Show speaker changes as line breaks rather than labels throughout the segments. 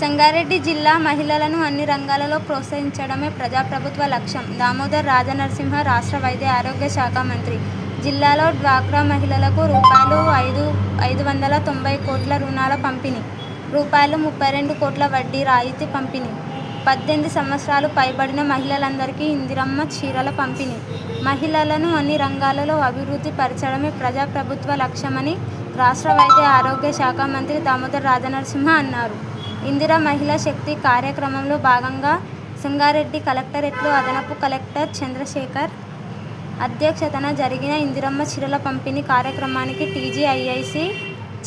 సంగారెడ్డి జిల్లా మహిళలను అన్ని రంగాలలో ప్రోత్సహించడమే ప్రజాప్రభుత్వ లక్ష్యం. దామోదర్ రాజనరసింహ రాష్ట్ర వైద్య ఆరోగ్య శాఖ మంత్రి. జిల్లాలో డ్వాక్రా మహిళలకు రూపాయలు ఐదు ఐదు వందల తొంభై కోట్ల రుణాల పంపిణీ. రూపాయలు ముప్పై రెండు కోట్ల వడ్డీ రాయితీ పంపిణీ. పద్దెనిమిది సంవత్సరాలు పైబడిన మహిళలందరికీ ఇందిరమ్మ చీరల పంపిణీ. మహిళలను అన్ని రంగాలలో అభివృద్ధి పరచడమే ప్రజాప్రభుత్వ లక్ష్యమని రాష్ట్ర వైద్య ఆరోగ్య శాఖ మంత్రి దామోదర్ రాజనరసింహ అన్నారు. ఇందిరా మహిళా శక్తి కార్యక్రమంలో భాగంగా సంగారెడ్డి కలెక్టరేట్లో అదనపు కలెక్టర్ చంద్రశేఖర్ అధ్యక్షతన జరిగిన ఇందిరమ్మ చీరల పంపిణీ కార్యక్రమానికి టీజీఐఐసి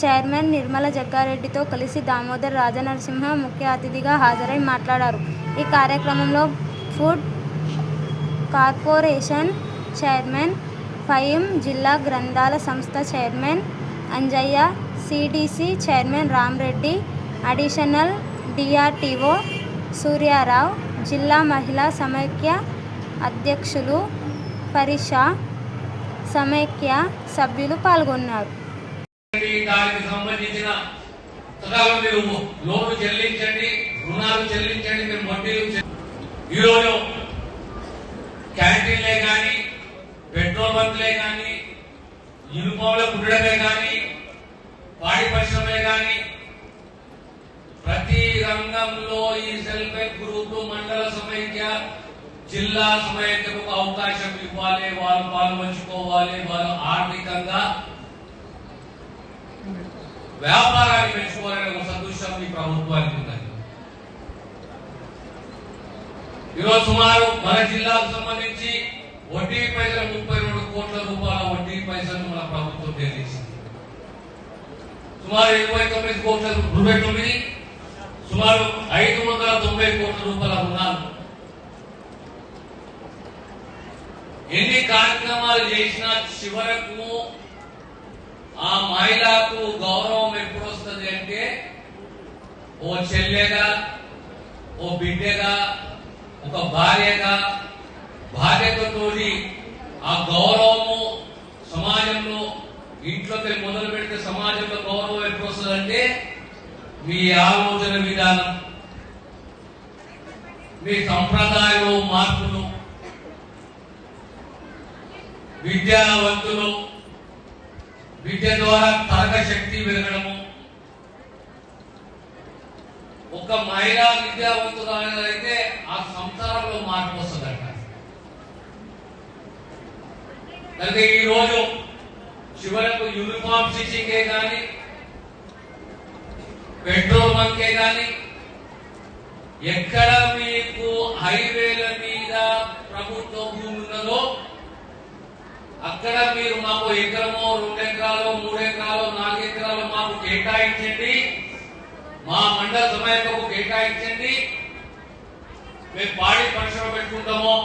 చైర్మన్ నిర్మల జగ్గారెడ్డితో కలిసి దామోదర్ రాజనరసింహ ముఖ్య అతిథిగా హాజరై మాట్లాడారు. ఈ కార్యక్రమంలో ఫుడ్ కార్పొరేషన్ చైర్మన్ ఫయిం జిల్లా గ్రంథాల సంస్థ chairman Anjaiah CDC chairman Ramreddy additional DRTO Suryarao జిల్లా మహిళా సమైక్య అధ్యక్షులు పరిషా సమైక్య సభ్యులు పాల్గొన్నారు.
దానికి సంబంధించిన పుస్తకాలు మీరు లోన్లు చెల్లించండి రుణాలు చెల్లించండి మీరు వడ్డీలు ఈరోజు క్యాంటీన్లే కానీ పెట్రోల్ బంక్లే కానీ యూనిఫామ్ల కుట్టడమే కానీ పాడి పరిశ్రమే కానీ ప్రతి రంగంలో ఈ సెల్ఫ్ హెల్ప్ గ్రూప్ మండల సమైక్య జిల్లా సమైక్యకు ఒక అవకాశం ఇవ్వాలి వాళ్ళు పాల్పంచుకోవాలి వాళ్ళు ఆర్థికంగా వ్యాపారాన్ని పెంచుకోవాలనే ఒక సదృశ్యం ఈ ప్రభుత్వానికి ఉన్నది ఈరోజు సుమారు మన జిల్లాకు సంబంధించి వడ్డీ పైసలు ముప్పై రెండు కోట్ల రూపాయల వడ్డీ పైసలు మన ప్రభుత్వం చెల్లించింది సుమారు ఇరవై తొమ్మిది కోట్ల ఇరవై తొమ్మిది సుమారు ఐదు వందల తొంభై కోట్ల రూపాయల రుణాలు. ఎన్ని కార్యక్రమాలు చేసినా చివరకు ఆ మహిళకు గౌరవం ఎప్పుడు వస్తుంది అంటే ఓ చెల్లెగా ఓ బిడ్డగా ఒక భార్యగా బాధ్యతతోటి ఆ గౌరవము సమాజంలో ఇంట్లోకి మొదలు పెడితే సమాజంలో గౌరవం ఎప్పుడు వస్తుందంటే మీ ఆలోచన విధానం మీ సంప్రదాయంలో మార్పులు విద్యావంతులు విద్య ద్వారా తరగ శక్తి పెరగడము. ఒక మహిళా విద్యావంతురాలైతే ఆ సంసారంలో మార్పు వస్తుందట. కనుక ఈ రోజు చివరకు యూనిఫామ్ స్టిచ్చింగే కానీ పెట్రోల్ బంకే కానీ ఎక్కడ మీకు హైవేల మీద ప్రభుత్వ భూమి ఉన్నదో అక్కడ మీరు మాకు ఎకరమో రెండు ఎకరాలు మూడు ఎకరాలు నాలుగు ఎకరాలు మాకు కేటాయించండి. మా మండల సమయంలో కేటాయించండి. మేము పాడి పరిశ్రమ పెట్టుకుంటామో